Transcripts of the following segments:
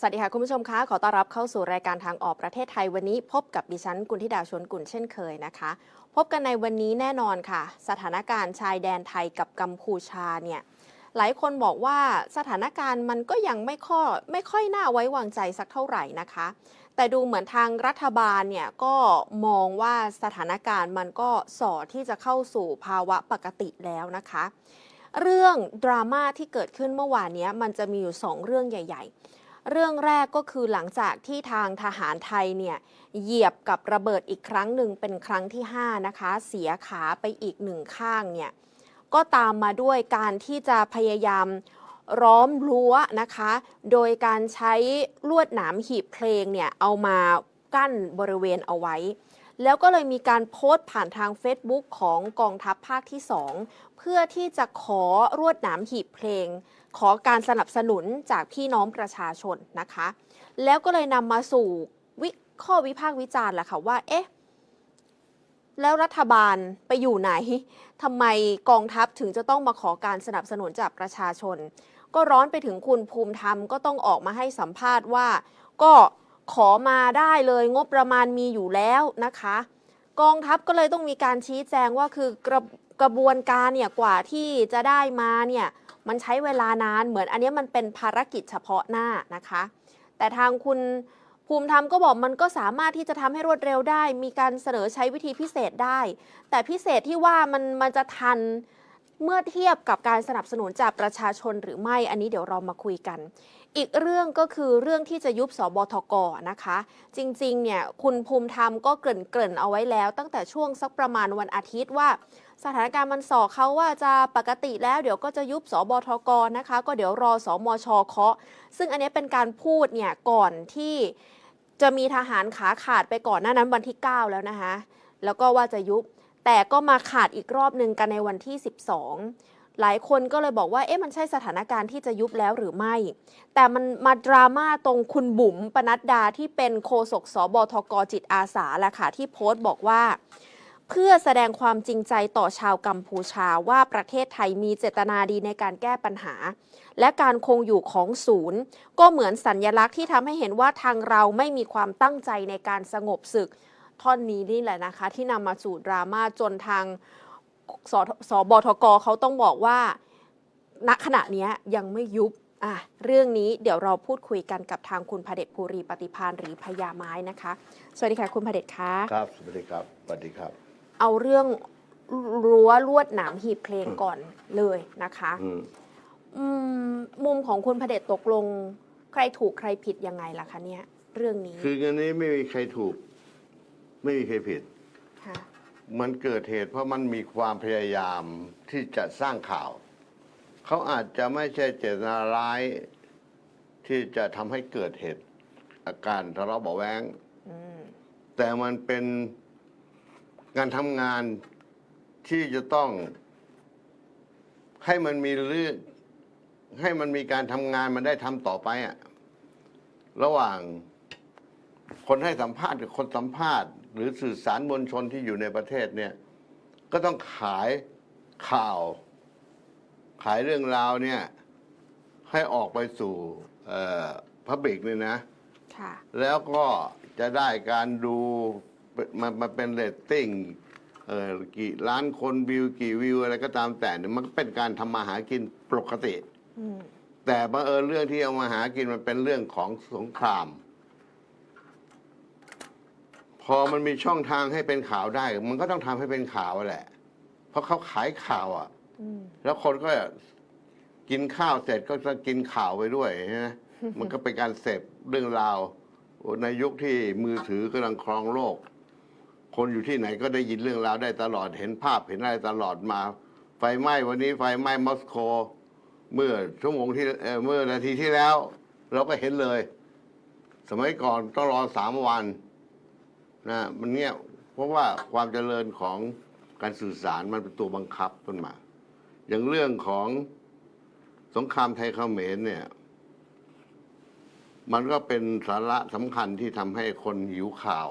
สวัสดีค่ะ คุณผู้ชมคะ ขอต้อนรับเข้าสู่รายการทางออกประเทศไทยวันนี้ พบกับดิฉันกุลธิดาชวนกุลเช่นเคยนะคะ พบกันในวันนี้แน่นอนค่ะ สถานการณ์ชายแดนไทยกับกัมพูชาเนี่ยหลายคนบอกว่าสถานการณ์มันก็ยังไม่ค่อยไม่ค่อยน่าไว้วางใจสักเท่าไหร่นะคะ แต่ดูเหมือนทางรัฐบาลเนี่ยก็มองว่าสถานการณ์มันก็สอที่จะเข้าสู่ภาวะปกติแล้วนะคะ เรื่องดราม่าที่เกิดขึ้นเมื่อวานเนี้ยมันจะมีอยู่สองเรื่องใหญ่ ๆ เรื่องแรกก็คือหลังจากที่ทางทหารไทยเนี่ยเหยียบกับระเบิดอีกครั้งหนึ่งเป็นครั้งที่ 5 นะคะ เสียขาไปอีกหนึ่งข้างเนี่ยก็ตามมาด้วยการที่จะพยายามร้อมรั้วนะคะ โดยการใช้ลวดหนามหีบเพลงเนี่ยเอามากั้นบริเวณเอาไว้ แล้วก็เลยมีการโพสต์ผ่านทาง Facebook ของกองทัพภาคที่ 2 เพื่อที่จะขอรวดหนามหีบเพลง ขอการสนับสนุนจากพี่น้องประชาชนนะคะ แล้วก็เลยนำมาสู่วิข้อวิพากษ์วิจารณ์แหละค่ะว่าเอ๊ะแล้วรัฐบาลไปอยู่ไหนทำไมกองทัพถึงจะต้องมาขอการสนับสนุนจากประชาชน ก็ร้อนไปถึงคุณภูมิธรรมก็ต้องออกมาให้สัมภาษณ์ว่า ก็ขอมาได้เลยงบประมาณมีอยู่แล้วนะคะ กองทัพก็เลยต้องมีการชี้แจงว่าคือกระกระบวนการเนี่ยกว่าที่จะได้มาเนี่ย มันใช้เวลานานเหมือนอันนี้มันเป็นภารกิจเฉพาะหน้านะคะ แต่ทางคุณภูมิธรรมก็บอกมันก็สามารถที่จะทำให้รวดเร็วได้ มีการเสนอใช้วิธีพิเศษได้ แต่พิเศษที่ว่ามันมันจะทันเมื่อเทียบกับการสนับสนุนจากประชาชนหรือไม่อันนี้เดี๋ยวเรามาคุยกัน อีกเรื่องก็คือเรื่องที่จะยุบสบทกนะคะ จริงๆเนี่ยคุณภูมิธรรมก็เกริ่นๆเอาไว้แล้ว ตั้งแต่ช่วงสักประมาณวันอาทิตย์ว่า สถานการณ์มันสอกเขาว่าจะปกติแล้วเดี๋ยวก็จะยุบสบทกนะคะ ก็เดี๋ยวรอสมชเคาะ ซึ่งอันนี้เป็นการพูดเนี่ยก่อนที่จะมีทหารขาขาดไปก่อนหน้านั้นวันที่ 9 แล้วนะคะ แล้วก็ว่าจะยุบ แต่ก็มาขาดอีกรอบหนึ่งกันในวันที่ 12 หลายคนก็เลยบอกว่า เอ๊ะ มันใช่สถานการณ์ที่จะยุบแล้วหรือไม่ แต่มันมาดราม่าตรงคุณบุ๋มปนัดดาที่เป็นโฆษกสบทกจิตอาสาแหละค่ะที่โพสต์บอกว่า เพื่อแสดงความจริงใจต่อชาวกัมพูชาว่าประเทศไทยมีเจตนาดีในการแก้ปัญหา และการคงอยู่ของศูนย์ ก็เหมือนสัญญลักษณ์ที่ทำให้เห็นว่าทางเราไม่มีความตั้งใจในการสงบศึก ท่อนนี้นี่แหละนะคะ ที่นำมาสู่ดราม่าจนทางสสบทกเขาต้องบอกว่าณขณะนี้ยยังไม่ยุบอะเรื่องนี้เดี๋ยวเราพูดคุยกันกับทางคุณพเดชภูรีปฏิพานหรือพญาไม้นะคะ สวัสดีค่ะคุณพเดชคะครับสวัสดีครับสวัสดีครับ เอาเรื่องรั้วลวดหนามหีบเพลงก่อนเลยนะคะอืมอืมมุมของคุณพเดชตกลง ใครถูกใครผิดยังไงล่ะคะเนี่ย เรื่องนี้คืออันนี้ไม่มีใครถูก ไม่มีใครผิด ค่ะ มันเกิดเหตุเพราะมันมีความพยายามที่จะสร้างข่าว เขาอาจจะไม่ใช่เจตนาร้าย ที่จะทำให้เกิดเหตุ อาการทะเลาะเบาะแว้งอืม แต่มันเป็น การทำงานที่จะต้องให้มันมีเรื่องให้มันมีการทำงานมันได้ทำต่อไปอะระหว่างคนให้สัมภาษณ์กับคนสัมภาษณ์ หรือสื่อสารมวลชนที่อยู่ในประเทศเนี่ย ก็ต้องขายข่าว ขายเรื่องราวเนี่ย ให้ออกไปสู่พับบิกเนี่ยนะค่ะแล้วก็จะได้การดู มันมันเป็นเรตติ้งเออกี่ล้านคนวิวกี่วิวอะไรก็ตามแต่เนี่ยมันก็เป็นการทำมาหากินปกติ อืมแต่บังเอิญเรื่องที่เอามาหากินมันเป็นเรื่องของสงคราม พอมันมีช่องทางให้เป็นข่าวได้ มันก็ต้องทำให้เป็นข่าวแหละ เพราะเขาขายข่าวอะ อืมแล้วคนก็กินข้าวเสร็จก็จะกินข่าวไปด้วยใช่ไหม มันก็เป็นการเสพเรื่องราวโอ้ในยุคที่มือถือกำลังครองโลก คนอยู่ที่ไหนก็ได้ยินเรื่องราวได้ตลอดเห็นภาพเห็นอะไรตลอดมา ไฟไหม้วันนี้ไฟไหม้มอสโก เมื่อชั่วโมงที่เอ่อเมื่อนาทีที่แล้ว เราก็เห็นเลย สมัยก่อนต้องรอสามวันนะมันเนี้ยเพราะว่าความเจริญของการสื่อสารมันเป็นตัวบังคับขึ้นมา อย่างเรื่องของสงครามไทยเขมรเนี่ย มันก็เป็นสาระสำคัญที่ทำให้คนหิวข่าว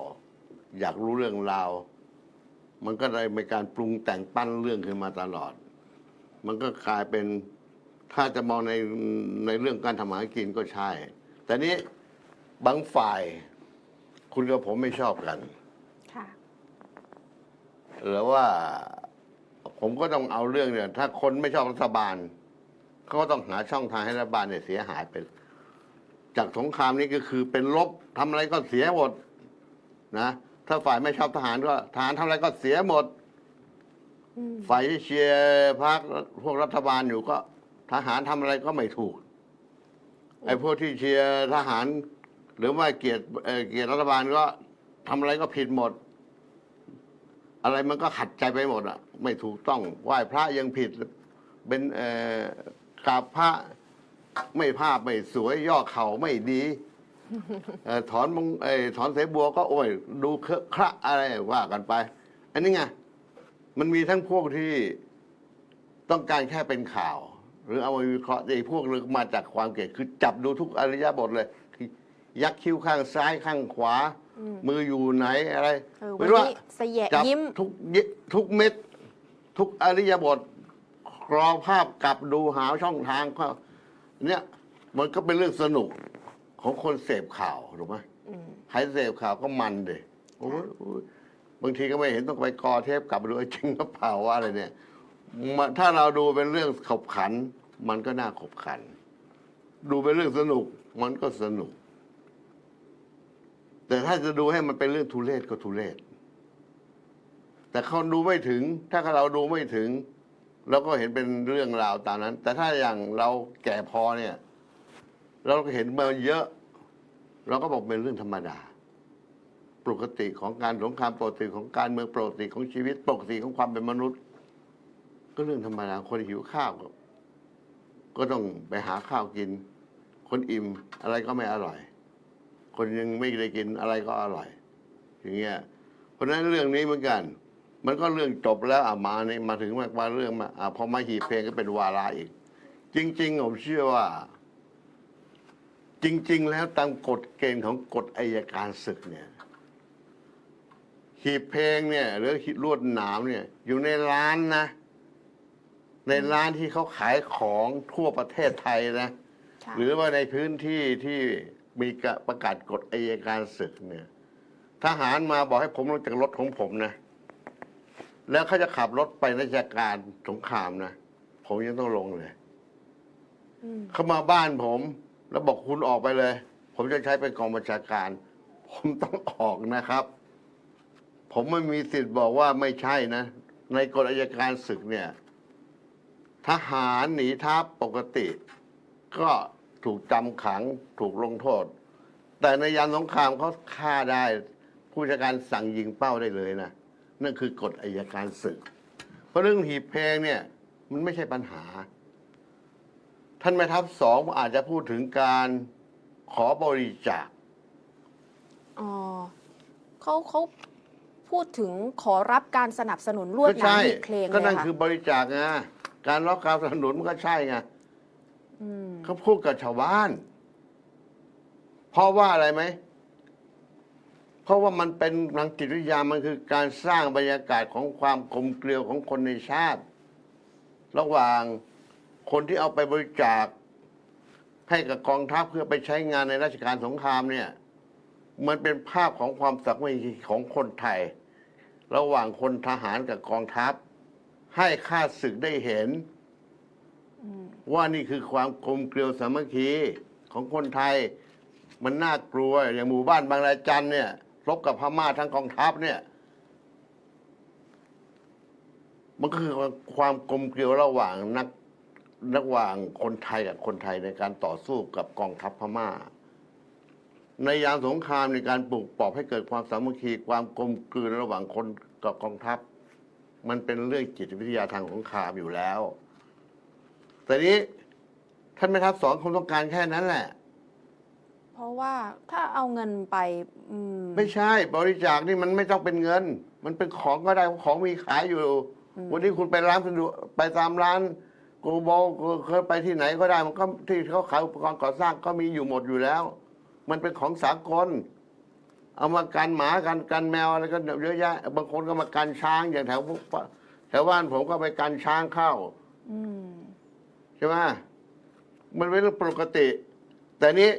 อยากรู้เรื่องราว มันก็เลยมีการปรุงแต่งปั้นเรื่องขึ้นมาตลอด มันก็กลายเป็นถ้าจะมองในในเรื่องการทำมาหากินก็ใช่ แต่นี้บางฝ่ายคุณกับผมไม่ชอบกัน ค่ะ หรือว่าผมก็ต้องเอาเรื่องเนี่ย ถ้าคนไม่ชอบรัฐบาลเขาก็ต้องหาช่องทางให้รัฐบาลเนี่ยเสียหายไป จากสงครามนี้ก็คือเป็นลบทำอะไรก็เสียหมดนะ ถ้าฝ่ายไม่ชอบทหารก็ทหารทำอะไรก็เสียหมด อืมฝ่ายที่เชียร์พรรคพวกรัฐบาลอยู่ก็ ทหารทำอะไรก็ไม่ถูก ไอ้พวกที่เชียร์ทหาร หรือว่าเกลียดเอ่อเกลียดรัฐบาลก็ทำอะไรก็ผิดหมด อะไรมันก็ขัดใจไปหมดอะ ไม่ถูกต้องไหว้พระยังผิด เป็นเอ่อกราบพระไม่ภาพไม่สวยย่อเข่าไม่ดี เอ่อถอนมงเอ่อถอนเสบัวก็โอ้ย ดูเคอะคระอะไรว่ากันไป อันนี้ไงมันมีทั้งพวกที่ต้องการแค่เป็นข่าว หรือเอามาวิเคราะห์ไอ้พวกนึงมาจากความเกลียดคือจับดูทุกอริยบทเลยคือยักคิ้วข้างซ้ายข้างขวาอืมมืออยู่ไหนอะไรเออไม่วันรู้ว่านี้เสยะจับยิ้ม ทุกยิทุกเม็ด ทุกอริยบทกรอภาพกลับดูหาช่องทางก็เนี่ยมันก็เป็นเรื่องสนุก ของคนเสพข่าวถูกไหมอืมใครเสพข่าวก็มันเดยโอ้ยโอ้ยบางทีก็ไม่เห็นต้องไปกอเทปกลับมาดูเอ้ยจริงหรือเปล่าว่าอะไรเนี่ยมันถ้าเราดูเป็นเรื่องขบขัน มันก็น่าขบขัน ดูเป็นเรื่องสนุก มันก็สนุก แต่ถ้าจะดูให้มันเป็นเรื่องทุเรศก็ทุเรศแต่เขาดูไม่ถึง ถ้าเราดูไม่ถึงเราก็เห็นเป็นเรื่องราวตามนั้น แต่ถ้าอย่างเราแก่พอเนี่ย เราก็เห็นมาเยอะ เราก็บอกเป็นเรื่องธรรมดา ปกติของการสงครามปกติของการเมืองปกติของชีวิตปกติของความเป็นมนุษย์ ก็เรื่องธรรมดาคนหิวข้าวก็ก็ต้องไปหาข้าวกิน คนอิ่มอะไรก็ไม่อร่อย คนยังไม่ได้กินอะไรก็อร่อย อย่างเงี้ยเพราะฉะนั้นเรื่องนี้เหมือนกัน มันก็เรื่องจบแล้วอะมาในมาถึงมามาเรื่องมาอะพอมาหีบเพลงก็เป็นวาระอีก จริง ๆ ผมเชื่อว่า จริง ๆ แล้วตามกฎเกณฑ์ของกฎอายการศึกเนี่ยหีบเพลงเนี่ยหรือลวดหนามเนี่ย อยู่ในร้านนะ ในร้านที่เขาขายของทั่วประเทศไทยนะค่ะหรือว่าในพื้นที่ที่มีกะประกาศกฎอายการศึกเนี่ย ทหารมาบอกให้ผมลงจากรถของผมนะ แล้วเขาจะขับรถไปราชการสงครามนะ ผมยังต้องลงเลยอืมเขามาบ้านผม แล้วบอกคุณออกไปเลย ผมจะใช้เป็นกองบัญชาการ ผมต้องออกนะครับ ผมไม่มีสิทธิ์บอกว่าไม่ใช่นะ ในกฎอัยการศึกเนี่ย ทหารหนีทัพปกติ ก็ถูกจำขังถูกลงโทษ แต่ในยามสงครามเขาฆ่าได้ ผู้จัดการสั่งยิงเป้าได้เลยนะนั่นคือกฎอัยการศึก เพราะเรื่องหีบเพลงเนี่ยมันไม่ใช่ปัญหา ท่านแม่ทัพสองอาจจะพูดถึงการขอบริจาค อ๋อเขาเขาพูดถึงขอรับการสนับสนุนลวดก็หนามใช่หีบเพลงก็เลยนั่นค่ะคือบริจาคไงการรับการสนับสนุนมันก็ใช่ไงมเขาพูดกับชาวบ้าน เพราะว่าอะไรไหม เพราะว่ามันเป็นทางจิตวิทยามันคือการสร้างบรรยากาศของความกลมเกลียวของคนในชาติ ระหว่าง คนที่เอาไปบริจาคให้กับกองทัพเพื่อไปใช้งานในราชการสงครามเนี่ย มันเป็นภาพของความสักไม่ของคนไทย ระหว่างคนทหารกับกองทัพ ให้ข้าศึกได้เห็น ว่านี่คือความกลมเกลียวสามัคคีของคนไทย มันน่ากลัว อย่างหมู่บ้านบางระจันเนี่ยรบกับพม่าทั้งกองทัพเนี่ย มันก็คือความกลมเกลียวระหว่างนัก ระหว่างคนไทยกับคนไทยในการต่อสู้กับกองทัพพม่า ในยามสงครามในการปลูกปลอบให้เกิดความสามัคคีความกลมกลืนระหว่างคนกับกองทัพ มันเป็นเรื่องจิตวิทยาทางสงครามอยู่แล้ว แต่นี้ท่านแม่ทัพสอนคงต้องการแค่นั้นแหละ เพราะว่าถ้าเอาเงินไปอืมไม่ใช่ บริจาคนี่มันไม่ต้องเป็นเงิน มันเป็นของก็ได้ของมีขายอยู่ วันนี้คุณไปร้านสะดวกไปตามร้าน กูบอกเคยไปที่ไหนก็ได้มันก็ที่เขาขายอุปกรณ์ก่อสร้างก็มีอยู่หมดอยู่แล้ว มันเป็นของสากล เอามากันหมากันกันแมวอะไรก็เยอะแยะบางคนก็มากันช้างอย่างแถวพวกแถวบ้านผมก็ไปกันช้างเข้าใช่ไหมมันเป็นเรื่องปกติ แต่นี้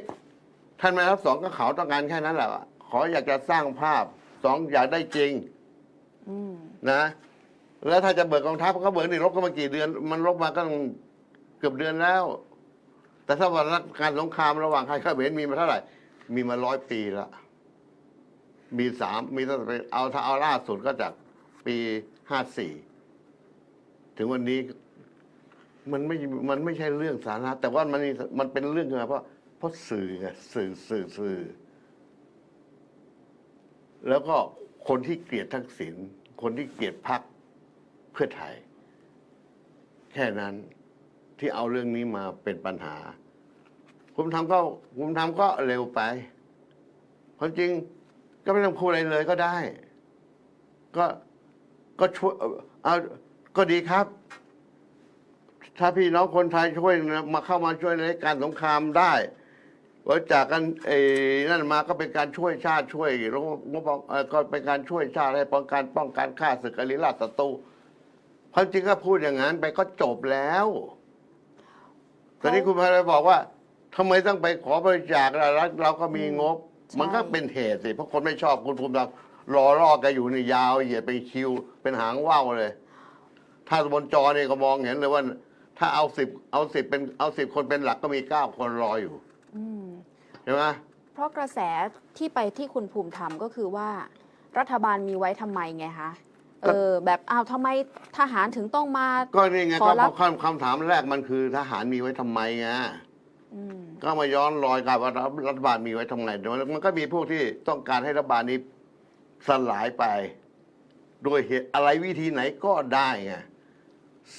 ท่านไม่รับสองก็เขาต้องการแค่นั้นแหละขออยากจะสร้างภาพสองอยากได้จริงนะ แล้วถ้าจะเบิกกองทัพก็เบิกนี่รบก็มากี่เดือน มันรบมาก็เกือบเดือนแล้ว แต่ถ้าว่ารักการสงครามระหว่างไทยเขมรมีมาเท่าไหร่ มีมาร้อยปีละมีสามมีตั้งแต่เอาถ้าเอาล่าสุดก็จากปีห้าสี่ถึงวันนี้มันไม่ มันไม่ใช่เรื่องสาระแต่ว่ามันมันเป็นเรื่องอะไงเพราะเพราะสื่อไงสื่อสื่อสื่อ แล้วก็คนที่เกลียดทักษิณคนที่เกลียดพรรค พื่อไทย แค่นั้นที่เอาเรื่องนี้มาเป็นปัญหาคุณทำก็คุณทำก็เร็วไปความจริงก็ไม่ต้องพูดอะไรเลยก็ได้ ก็ก็ช่วยเอาก็ดีครับ ถ้าพี่น้องคนไทยช่วยมาเข้ามาช่วยในการสงครามได้บริจากกันเอ้นั่นมาก็เป็นการช่วยชาติช่วยแล้วงบก็เป็นการช่วยชาติให้ป้องกันป้องกันฆ่าศึกอริราชศัตรู ความจริงก็พูดอย่างนั้นไปก็จบแล้ว ตอนนี้คุณพายบอกว่าทำไมต้องไปขอบริจาคล่ะรัฐเราก็มีงบใช่มันก็เป็นเหตุสิเพราะคนไม่ชอบคุณภูมิธรรมรอรอแกอยู่ในยาวเหยียดไปคิว เป็นหางว่าวเลย ถ้าบนจอเนี่ยก็มองเห็นเลยว่า ถ้าเอาสิบเอาสิบเป็นเอาสิบคนเป็นหลักก็มีเก้าคนรออยู่อืมใช่ไหมเพราะกระแสที่ไปที่คุณภูมิธรรมก็คือว่า รัฐบาลมีไว้ทำไมไงคะ เออแบบอ้าวทำไมทหารถึงต้องมา ก็นี่ไงขอก็รับ คำคำถามแรกมันคือทหารมีไว้ทำไมไงอืมก็มาย้อนรอยกับว่ารัฐบาลมีไว้ทำไมแต่ว่ามันก็มีพวกที่ต้องการให้รัฐบาลนี้สลายไป โดยเหตุอะไรวิธีไหนก็ได้ไง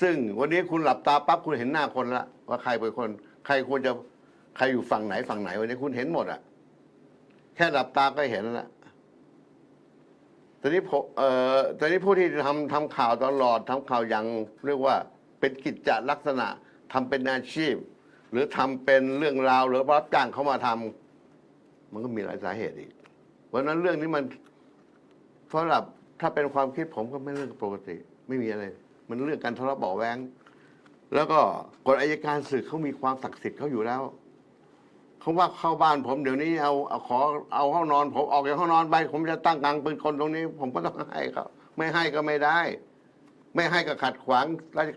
ซึ่งวันนี้คุณหลับตาปั๊บคุณเห็นหน้าคนละว่าใครเป็นคน ใครควรจะใครอยู่ฝั่งไหนฝั่งไหน วันนี้คุณเห็นหมดอะแค่หลับตาก็เห็นแล้ว ตอนนี้ผมเอ่อตอนนี้ผู้ที่ทำทำข่าวตลอดทำข่าวอย่างเรียกว่าเป็นกิจจลักษณะทำเป็นอาชีพ หรือทำเป็นเรื่องราวหรือรับจ้างเขามาทำมันก็มีหลายสาเหตุอีกเพราะฉะนั้นเรื่องนี้มันสำหรับถ้าเป็นความคิดผมก็ไม่เรื่องปกติ ไม่มีอะไร มันเรื่องการทะเลาะเบาะแวง แล้วก็กฎอายการศึกเขามีความศักดิ์สิทธิ์เขาอยู่แล้ว เขาว่าเข้าบ้านผมเดี๋ยวนี้เอาเอาขอเอาห้องนอน ผมออกจากห้องนอนไป ผมจะตั้งกลางเป็นคนตรงนี้ ผมก็ต้องให้เขาไม่ให้ก็ไม่ได้ ไม่ให้ก็ขัดขวางราช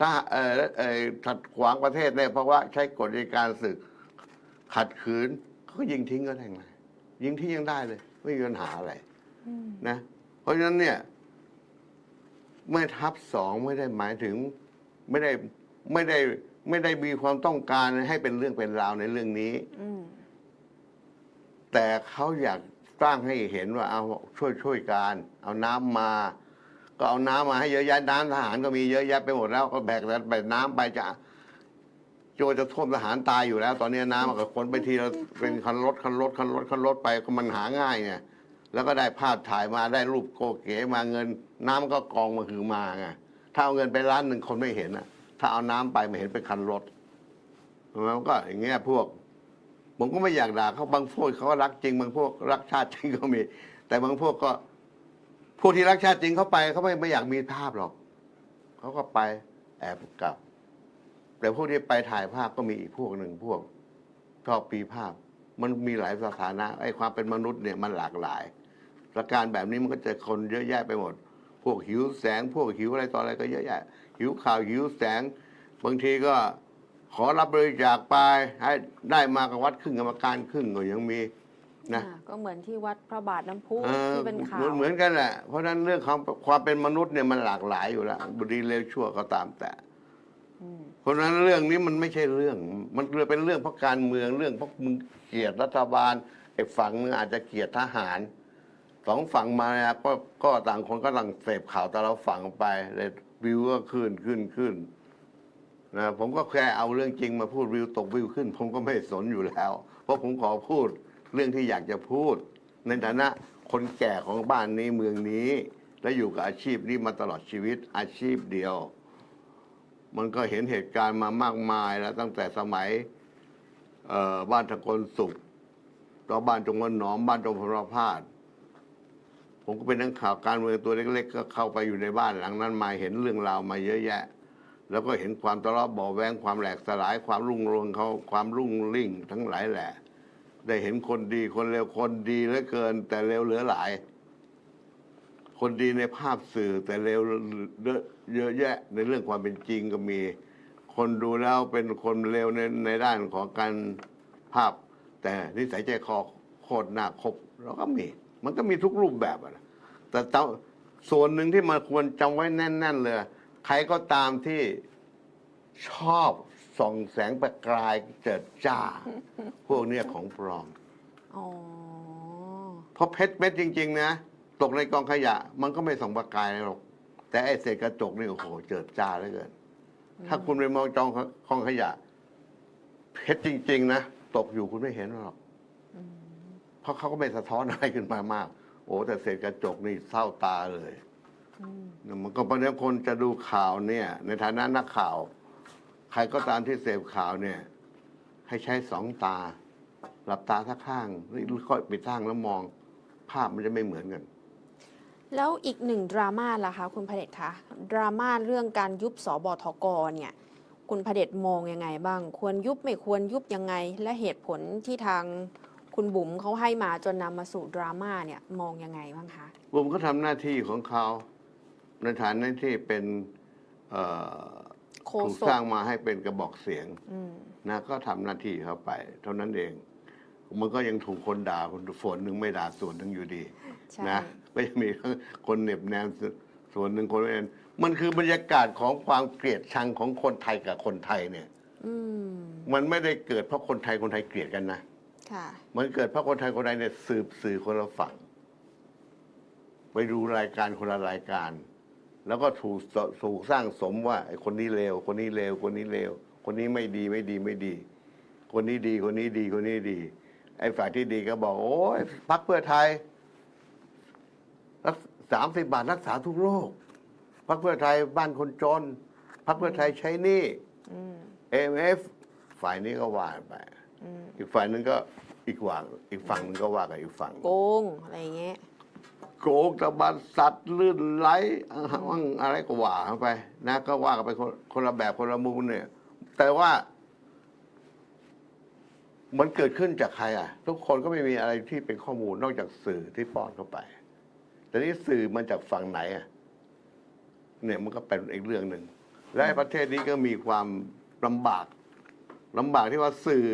ถ้าเออเออขัดขวางประเทศเนี่ยเพราะว่าใช้กฎอัยการศึก ขัดขืนเขาก็ยิงทิ้งก็ได้ไงยิงทิ้งยังได้เลย ไม่มีปัญหาอะไรนะ เพราะฉะนั้นเนี่ยแม่ทัพสองไม่ได้หมายถึงไม่ได้ไม่ได้ไม่ได้มีความต้องการให้เป็นเรื่องเป็นราวในเรื่องนี้ อืมแต่เขาอยากสร้างให้เห็นว่าเอาช่วยช่วยกัน เอาน้ำมา ก็เอาน้ำมาให้เยอะแยะน้ำทหารก็มีเยอะแยะไปหมดแล้วก็แบกแต่แบกน้ำไปจะโจจะท่วมทหารตายอยู่แล้ว ตอนนี้น้ำมันก็ขนไปทีละเป็นคันรถคันรถคันรถคันรถไปก็มันหาง่ายไงแล้วก็ได้ภาพถ่ายมาได้รูปโกเก๋มาเงิน น้ำก็กองมาคือมาไงถ้าเอาเงินไปล้านหนึ่งคนไม่เห็นนะ ถ้าเอาน้ำไปไม่เห็นเป็นคันรถมันก็อย่างเงี้ยพวก ผมก็ไม่อยากด่าเขาบางพวกเขาก็รักจริง บางพวกรักชาติจริงก็มี แต่บางพวกก็พวกที่รักชาติจริงเขาไปเขาไม่ไม่อยากมีภาพหรอกเขาก็ไปแอบกลับ แต่พวกที่ไปถ่ายภาพก็มีอีกพวกหนึ่งพวกชอบปีภาพ มันมีหลายสถานะไอ้ความเป็นมนุษย์เนี่ยมันหลากหลายประการแบบนี้มันก็จอคนเยอะแยะไปหมด พวกหิวแสง พวกหิวอะไรต่ออะไรก็เยอะแยะ หิวข่าวหิวแสง บางทีก็ขอรับบริจาคไปให้ได้มากับวัดครึ่งกรรมการครึ่งก็ยังมีนะอ่าก็เหมือนที่วัดพระบาทน้ำพุเออที่เป็นข่าเหมืวอนเหมือนกันแหละเพราะฉะนั้นเรื่องความความเป็นมนุษย์เนี่ยมันหลากหลายอยู่แล้วบุรีเลวชั่วก็ตามแต่ อืม เพราะฉะนั้นเรื่องนี้มันไม่ใช่เรื่อง มันเป็นเรื่องเพราะการเมืองเรื่องเพราะมึงเกลียดรัฐบาลไอ้ฝั่งนึงอาจจะเกลียดทหารสองฝั่งมาเนี่ยก็ก็ต่างคนก็ต่างเสพข่าวแต่เราฝั่งไปเลย วิวก็ขึ้นขึ้นขึ้นนะผมก็แค่เอาเรื่องจริงมาพูดวิวตกวิวขึ้น ผมก็ไม่สนอยู่แล้ว เพราะผมขอพูดเรื่องที่อยากจะพูด ในฐานะคนแก่ของบ้านนี้เมืองนี้ และอยู่กับอาชีพนี้มาตลอดชีวิตอาชีพเดียว มันก็เห็นเหตุการณ์มามากมายแล้วตั้งแต่สมัยบ้านตะกลสุขต่อบ้านจงวันหนอมบ้านจงพระพาด ผมก็เป็นนักข่าวการเมืองตัวเล็ก ๆ ก็เข้าไปอยู่ในบ้านหลังนั้นมาเห็นเรื่องราวมาเยอะแยะ แล้วก็เห็นความทะเลาะบาะแวงความแหลกสลายความรุ่งเรืองเขาความรุ่งริ่งทั้งหลายแหละ ได้เห็นคนดีคนเลวคนดีเหลือเกิน แต่เลวเหลือหลาย คนดีในภาพสื่อแต่เลวเยอะเยอะแยะ ในเรื่องความเป็นจริงก็มี คนดูแล้วเป็นคนเลวในในด้านของการภาพ แต่นิสัยใจคอโคตรหน้าคบเราก็มี มันก็มีทุกรูปแบบอะนะแต่เจ้าส่วนหนึ่งที่มันควรจำไว้แน่น ๆ เลย ใครก็ตามที่ชอบส่องแสงประกายเจิดจ้า พวกเนี้ยของปลอมอ๋อเพราะเพชรเม็ดจริง ๆ นะ ตกในกองขยะ มันก็ไม่ส่องประกายหรอกแต่ไอ้เศษกระจกนี่โอ้โหเจิดจ้าเหลือเกิน ถ้าคุณไปมองจองกองขยะ เพชรจริง ๆ นะ ตกอยู่คุณไม่เห็นหรอกเพ ราะเขาก็ไม่สะท้อนอะไรขึ้นมามาก โอ้แต่เศษกระจกนี่เศร้าตาเลยมันก็เพราะฉะนั้นคนจะดูข่าวเนี่ย ในฐานะนักข่าว ใครก็ตามที่เสพข่าวเนี่ย ให้ใช้สองตา หลับตาทักข้างหรือค่อยปิดข้างแล้วมอง ภาพมันจะไม่เหมือนกัน แล้วอีกหนึ่งดราม่าล่ะคะ คุณพระเดชคะดราม่าเรื่องการยุบสบทกเนี่ย คุณพระเดชมองยังไงบ้าง ควรยุบไม่ควรยุบยังไง และเหตุผลที่ทาง คุณบุ๋มเขาให้มาจนนำมาสู่ดราม่าเนี่ยมองยังไงบ้างคะผมก็ทำหน้าที่ของเขาในฐานะที่เป็นเอ่อโคถูกศสร้ากงมาให้เป็นกระบอกเสียงอืมนะก็ทำหน้าที่เข้าไป เท่านั้นเอง มันก็ยังถูกคนด่าคนส่วนหนึ่งไม่ด่าส่วนหนึ่งอยู่ดี ใช่ นะก็ยังมีทั้งคนเหน็บแนมส่วนหนึ่งคนไม่เอ็นมันคือบรรยากาศของความเกลียดชังของคนไทยกับคนไทยเนี่ย อืม มันไม่ได้เกิดเพราะคนไทยคนไทยเกลียดกันนะค่ะ มันเกิดเพราะคนไทยคนไทยเนี่ยสืบสื่อคนละฝั่ง ไปดูรายการคนละรายการ แล้วก็ถูกสถูกสร้างสมว่าไอ้คนนี้เลวคนนี้เลวคนนี้เลวคนนี้ไม่ดีไม่ดีไม่ดี คนนี้ดีคนนี้ดีคนนี้ดี ไอ้ฝ่ายที่ดีก็บอก โอ้ยพักเพื่อไทยสามสิบบาทรักษาทุกโรคพักเพื่อไทยบ้านคนจนพักเพื่อไทยใช้หนี้อืมเอ็มเอฟฝ่ายนี้ก็ว่าไป อืมอีกฝ่ายหนึงก็อีกว่าอีกฝั่งหนึงก็ว่ากับอีกฝั่งโกงอะไรอย่างเงี้ยโกงตะบันสัตว์ลื่นไหลมั่งอะไรก็ว่าเข้าไป นะ ก็ว่ากันไปคนคนละแบบคนละมุมเนี่ย แต่ว่า มันเกิดขึ้นจากใคร อะ ทุกคนก็ไม่มีอะไรที่เป็นข้อมูลนอกจากสื่อที่ป้อนเข้าไป แต่นี่สื่อมันจากฝั่งไหนอะเนี่ยมันก็เป็นอีกเรื่องหนึ่งและไอ้ประเทศนี้ก็มีความลำบากลำบากที่ว่าสื่อ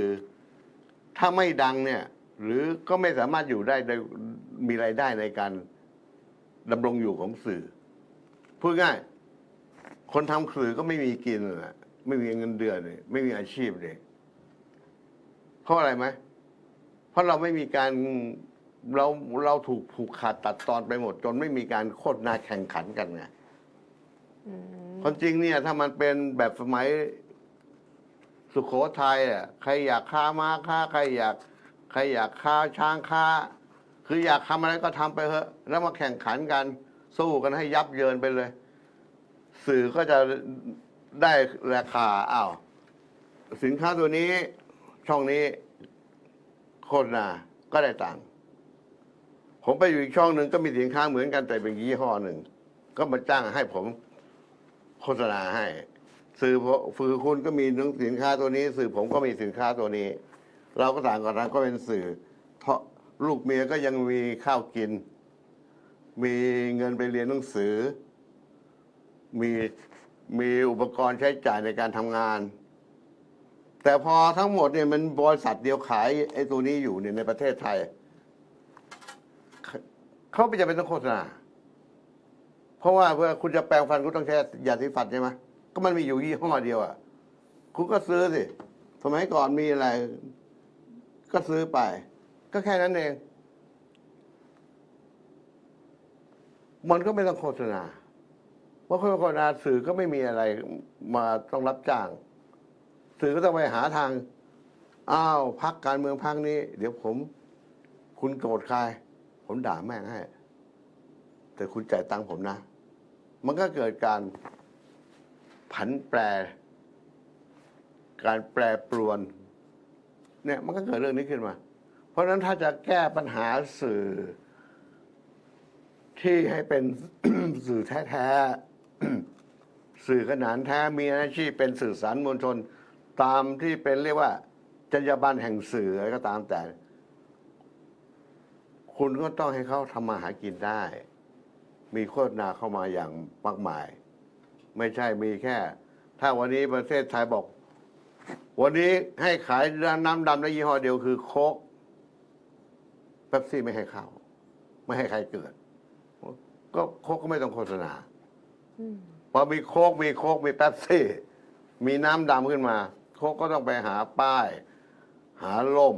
ถ้าไม่ดังเนี่ย หรือก็ไม่สามารถอยู่ได้โดยมีรายได้ในการดำรงอยู่ของสื่อ พูดง่าย คนทำสื่อก็ไม่มีกินน่ะไม่มีเงินเดือนเลยไม่มีอาชีพเลยเพราะอะไรไหมเพราะเราไม่มีการเราเราถูกผูกขาดตัดตอนไปหมด จนไม่มีการโคตรนาแข่งขันกันไงอืมความจริงเนี่ย ถ้ามันเป็นแบบสมัย สุโขทัยอะใครอยากค้าม้าค้าใครอยากใครอยากค้าช้างค้า คืออยากทำอะไรก็ทำไปเถอะแล้วมาแข่งขันกันสู้กันให้ยับเยินไปเลย สื่อก็จะได้ราคาอ้าวสินค้าตัวนี้ช่องนี้โฆษณาก็ได้ตังค์ผมไปอยู่อีกช่องหนึ่งก็มีสินค้าเหมือนกันแต่เป็นยี่ห้อหนึ่ง ก็มาจ้างให้ผมโฆษณาให้ สื่อผมสื่อคุณก็มีสินค้าตัวนี้ สื่อผมก็มีสินค้าตัวนี้ เราก็ต่างกันนั้นก็เป็นสื่อเพราะลูกเมียก็ยังมีข้าวกิน มีเงินไปเรียนหนังสือ มีมีอุปกรณ์ใช้จ่ายในการทำงาน แต่พอทั้งหมดเนี่ยมันบริษัทเดียวขายไอ้ตัวนี้อยู่เนี่ยในประเทศไทย เขาไม่จำเป็นต้องโฆษณาเพราะว่าเพื่อคุณจะแปรงฟันคุณต้องใช้ยาสีฟันใช่ไหม ก็มันมีอยู่ยี่ห้อเดียวอะคุณก็ซื้อสิสมัยก่อนมีอะไร ก็ซื้อไป ก็แค่นั้นเอง มันก็ไม่ต้องโฆษณาเพราะโฆษณาสื่อก็ไม่มีอะไร มาต้องรับจ้าง สื่อก็ต้องไปหาทาง อ้าวพักการเมืองพักนี้ เดี๋ยวผม คุณโกรธใคร ผมด่าแม่งให้ แต่คุณจ่ายตังค์ผมนะ มันก็เกิดการ ผันแปร การแปรปรวน เนี่ยมันก็เกิดเรื่องนี้ขึ้นมา เพราะฉะนั้นถ้าจะแก้ปัญหาสื่อ ที่ให้เป็นสื่อแท้ๆสื่อขนานแท้มีอาชีพเป็นสื่อสารมวลชน ตามที่เป็นเรียกว่า จรรยาบรรณแห่งสื่ออะไรก็ตามแต่ คุณก็ต้องให้เขาทำมาหากินได้ มีโฆษณาเข้ามาอย่างมากมาย ไม่ใช่มีแค่ ถ้าวันนี้ประเทศไทยบอก วันนี้ให้ขายน้ำดำในยี่ห้อเดียวคือโคกเป๊ปซี่ไม่ให้เข้า ไม่ให้ใครเกิด ก็โคกก็ไม่ต้องโฆษณาอืมพอมีโคกมีโคกมีแป๊บซี่ มีน้ำดำขึ้นมา โคกก็ต้องไปหาป้าย หาล่ม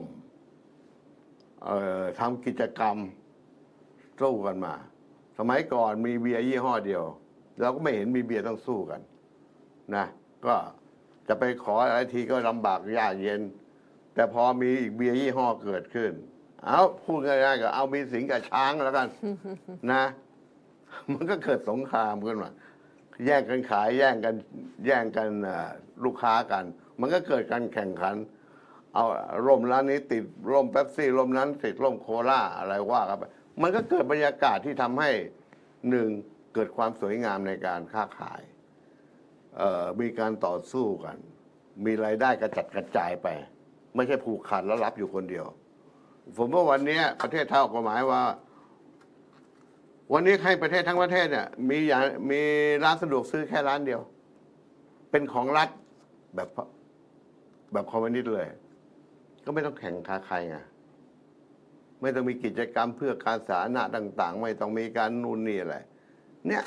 เอ่อทำกิจกรรมสู้กันมา สมัยก่อนมีเบียร์ยี่ห้อเดียว เราก็ไม่เห็นมีเบียร์ต้องสู้กันนะก็จะไปขออะไรทีก็ลำบากยากเย็น แต่พอมีอีกเบียร์ยี่ห้อเกิดขึ้น เอาพูดง่ายๆก็เอามีสิงกับช้างแล้วกันนะ มันก็เกิดสงครามขึ้นมาแย่งกันขายแย่งกันแย่งกันลูกค้ากัน มันก็เกิดการแข่งขัน เอาร่มร้านนี้ติดร่มเป๊ปซี่ร่มนั้นติดร่มโคลาอะไรว่ากันไปมันก็เกิดบรรยากาศที่ทำให้หนึ่ง เกิดความสวยงามในการค้าขาย มีการต่อสู้กัน มีรายได้กระจัดกระจายไป ไม่ใช่ผูกขาดแล้วรับอยู่คนเดียว ผมว่าวันนี้ประเทศไทยออกกฎหมายว่า วันนี้ให้ประเทศทั้งประเทศเนี่ยมีอย่างมีร้านสะดวกซื้อแค่ร้านเดียว เป็นของรัฐแบบแบบคอมมิวนิสต์เลย ก็ไม่ต้องแข่งค้าใครไงไม่ต้องมีกิจกรรมเพื่อการสาธารณะต่าง ๆ ไม่ต้องมีการนู่นนี่อะไร เนี่ย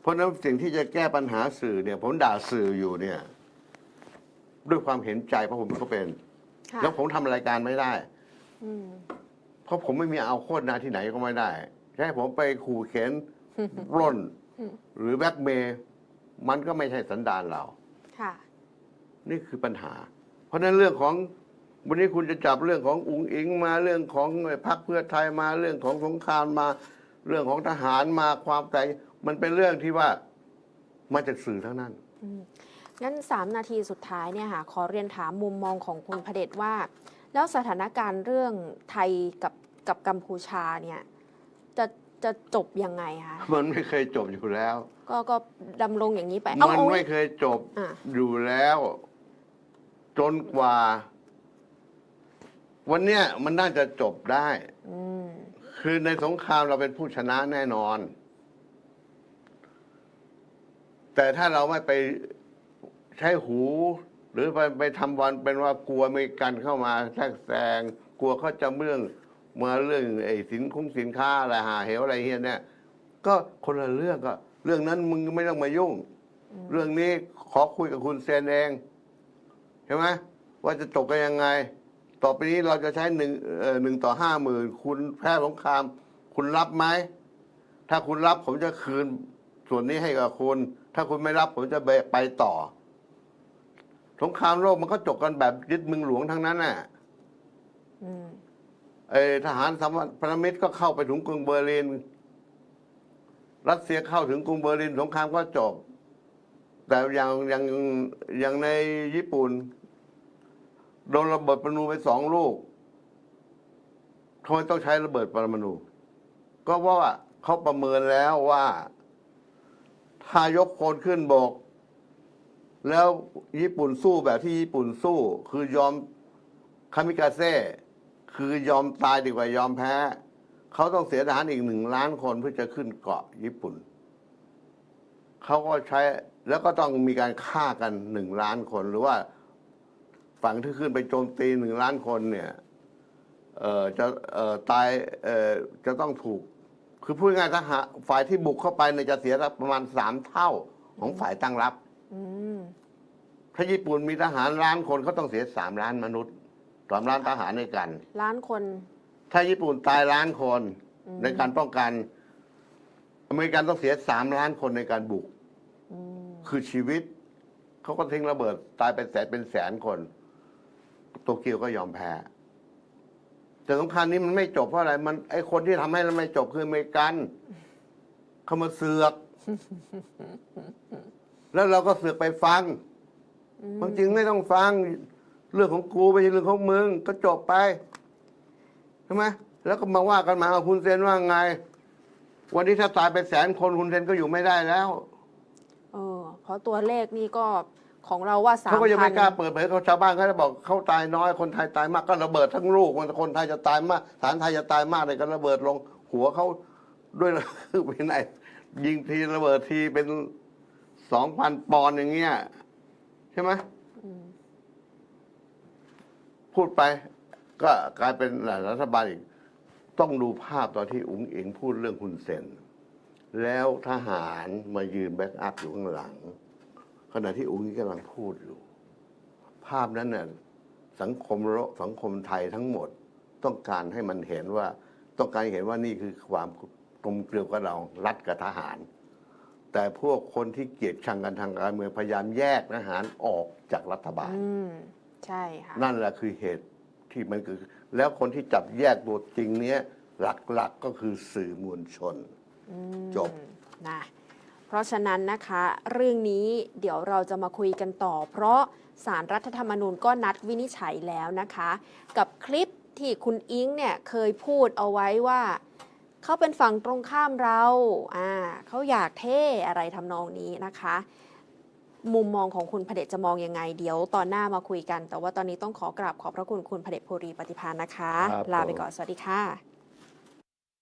เพราะฉะนั้นสิ่งที่จะแก้ปัญหาสื่อเนี่ย ผมด่าสื่ออยู่เนี่ย ด้วยความเห็นใจเพราะผมก็เป็น ค่ะแล้วผมทำรายการไม่ได้ อืม เพราะผมไม่มีเอาโคตรนาที่ไหนก็ไม่ได้แค่ผมไปขู่เข็น ปล้น อืม หรือแบล็กเมย์มันก็ไม่ใช่สันดานเรา ค่ะ นี่คือปัญหา เพราะฉะนั้นเรื่องของวันนี้คุณจะจับเรื่องของอุงอิงมาเรื่องของพรรคเพื่อไทยมาเรื่องของสงครามมา เรื่องของทหารมาความแตกมันเป็นเรื่องที่ว่ามาจากสื่อทั้งนั้นงั้น 3 นาทีสุดท้ายเนี่ยค่ะขอเรียนถามมุมมองของคุณพระเดชว่า แล้วสถานการณ์เรื่องไทยกับกับกัมพูชาเนี่ยจะจะจบยังไงคะมันไม่เคยจบอยู่แล้ว ก็ก็ดำรงอย่างนี้ไปเอามันเอาไม่เคยจบอะอยู่แล้ว จนกว่า วันเนี้ยมันน่าจะจบได้ อืม คือในสงครามเราเป็นผู้ชนะแน่นอน แต่ถ้าเราไม่ไปใช้หู หรือไปไปทำวันเป็นว่ากลัวมริกันเข้ามาแทรกแซงกลัวเขาจะเรื่องมาเรื่องไอ้สินคุ้งสินค้าอะไรหาเหวอะไรเฮียเนี่ย ก็คนละเรื่องก็เรื่องนั้นมึงไม่ต้องมายุ่ง เรื่องนี้ขอคุยกับคุณเซนเองใช่ไหมว่าจะจบกันยังไง ต่อไปนี้เราจะใช้หนึ่งเอ่อหนึ่งต่อห้าหมื่นคุณแพ้สงคราม คุณรับไหมถ้าคุณรับผมจะคืนส่วนนี้ให้กับคุณ ถ้าคุณไม่รับผมจะไปไปต่อ สงครามโลกมันก็จบกันแบบยึดเมึงหลวงทั้งนั้นน่ะอืมเออทหารสหพันธมิตรก็เข้าไปถึงกรุงเบอร์ลิน รัสเซียเข้าถึงกรุงเบอร์ลิน สงครามก็จบ แต่อย่างอย่างอย่างในญี่ปุ่น โดนระเบิดปรมาณูไปสองลูกทำไมต้องใช้ระเบิดปรมาณูก็เพราะว่าเขาประเมินแล้วว่าถ้ายกพลขึ้นบก แล้วญี่ปุ่นสู้แบบที่ญี่ปุ่นสู้ คือยอมคามิกาเซ่คือยอมตายดีกว่ายอมแพ้ เขาต้องเสียทหารอีกหนึ่งล้านคนเพื่อจะขึ้นเกาะญี่ปุ่น เขาก็ใช้แล้วก็ต้องมีการฆ่ากันหนึ่งล้านคนหรือว่า ฝั่งที่ขึ้นไปโจมตีหนึ่งล้านคนเนี่ยเอ่อจะเอ่อตายเอ่อจะต้องถูก คือพูดง่ายๆทหารฝ่ายที่บุกเข้าไปเนี่ยจะเสียประมาณสามเท่าของฝ่ายตั้งรับอืมถ้าญี่ปุ่นมีทหารล้านคนเขาต้องเสียสามล้านมนุษย์สามล้านทหารในกัน ล้านคน ถ้าญี่ปุ่นตายล้านคนอืมในการป้องกัน อเมริกันต้องเสียสามล้านคนในการบุกอืมคือชีวิต เขาก็ทิ้งระเบิดตายเป็นแสนเป็นแสนคน โตเกียวก็ยอมแพ้ แต่สงครามนี้มันไม่จบเพราะอะไร มันไอคนที่ทำให้มันไม่จบคืออเมริกัน เขามาเสือก แล้วเราก็เสือกไปฟังควาจริงไม่ต้องฟัง เรื่องของกูไม่ใช่เรื่องของมึง ก็จบไปใช่ไหมแล้วก็มาว่ากันมาเอาคุณเซนว่าไง วันนี้ถ้าตายไปแสนคนคุณเซนก็อยู่ไม่ได้แล้วเออเพราะตัวเลขนี่ก็ ของเราว่าสามเขาก็ยังพัไม่นกล้าเปิดเผยเขาชาวบ้านเขาจะบอกเขาตายน้อยคนไทยตายมากก็ระเบิดทั้งลูกมันคนไทยจะตายมากฐานไทยจะตายมากเลยก็ระเบิดลงหัวเขาด้วยคือเป็นไงยิงทีระเบิดทีเป็นสองพันปอนด์อย่างเงี้ยใช่ไหมพูดไป ก็กลายเป็นรัฐบาลอีก ต้องดูภาพตอนที่อุ๋งอิงพูดเรื่องคุณเซนแล้วทหารมายืนแบ็กอัพอยู่ข้างหลัง ขณะที่อุ๋งอิงกำลังพูดอยู่ ภาพนั้นน่ะสังคมโลกสังคมไทยทั้งหมด ต้องการให้มันเห็นว่า ต้องการเห็นว่านี่คือความกลมเกลียวกับเรารัฐกับทหาร แต่พวกคนที่เกลียดชังกันทางการเมืองพยายามแยกทหารออกจากรัฐบาล อืมใช่ค่ะนั่นแหละคือเหตุที่มันคือ แล้วคนที่จับแยกตัวจริงเนี้ยหลักๆก็คือสื่อมวลชน อืมจบ นะ เพราะฉะนั้นนะคะ เรื่องนี้เดี๋ยวเราจะมาคุยกันต่อ เพราะสารรัฐธรรมนูญก็นัดวินิจฉัยแล้วนะคะ กับคลิปที่คุณอิงเนี่ยเคยพูดเอาไว้ว่าเขาเป็นฝั่งตรงข้ามเราอ่าเขาอยากเท่อะไรทำนองนี้นะคะ มุมมองของคุณพเดชจะมองยังไง เดี๋ยวตอนหน้ามาคุยกัน แต่ว่าตอนนี้ต้องขอกราบขอบพระคุณคุณพเดชโพรีปฏิพานนะคะครับลาไปผมก่อนสวัสดีค่ะ